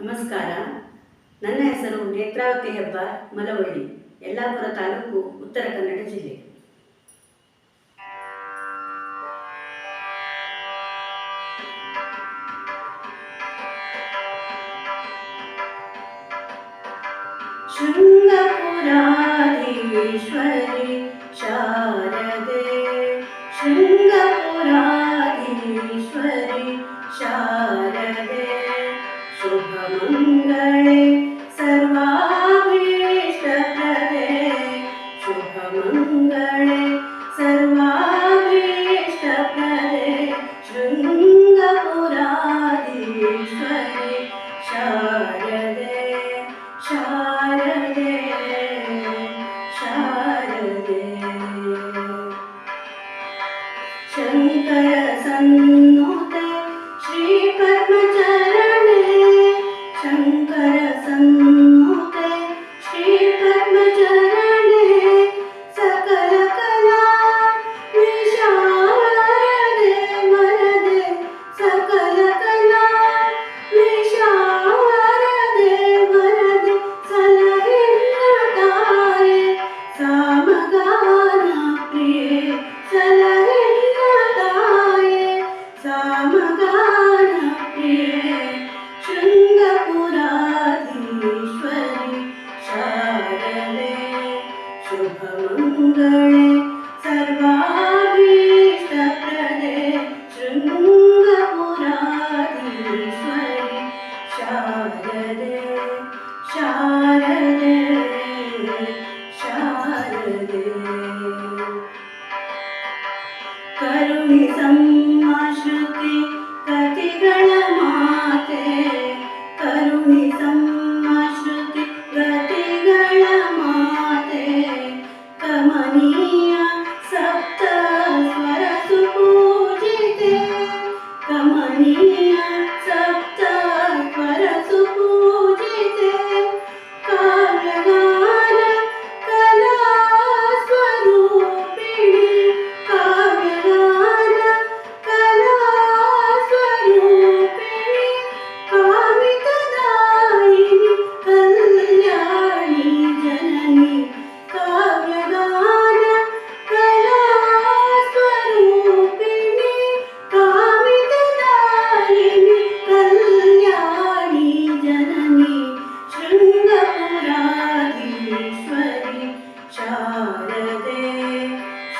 ನಮಸ್ಕಾರ. ನನ್ನ ಹೆಸರು ನೇತ್ರಾವತಿ ಹೆಬ್ಬ ಮಲವಳ್ಳಿ ಯಲ್ಲಾಪುರ ತಾಲೂಕು ಉತ್ತರ ಕನ್ನಡ ಜಿಲ್ಲೆ. ಶೃಂಗಪುರಾಧೀಶ್ವರ समीपः शारदे करुणि समाश्रुति गति गण माते। करुणी कमनीया सप्त स्वरसुपूजिते कमनीया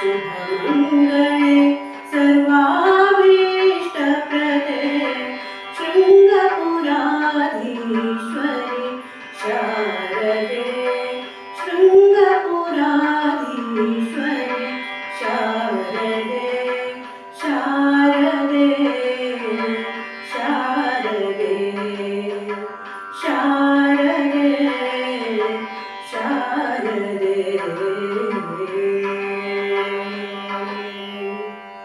शुभमङ्गले सर्वाभीष्टप्रदे शृङ्गपुराधीश्वरि शारदे शृङ्गपुराधीश्वरि शारदे शारदे शारदे शारदे शारदे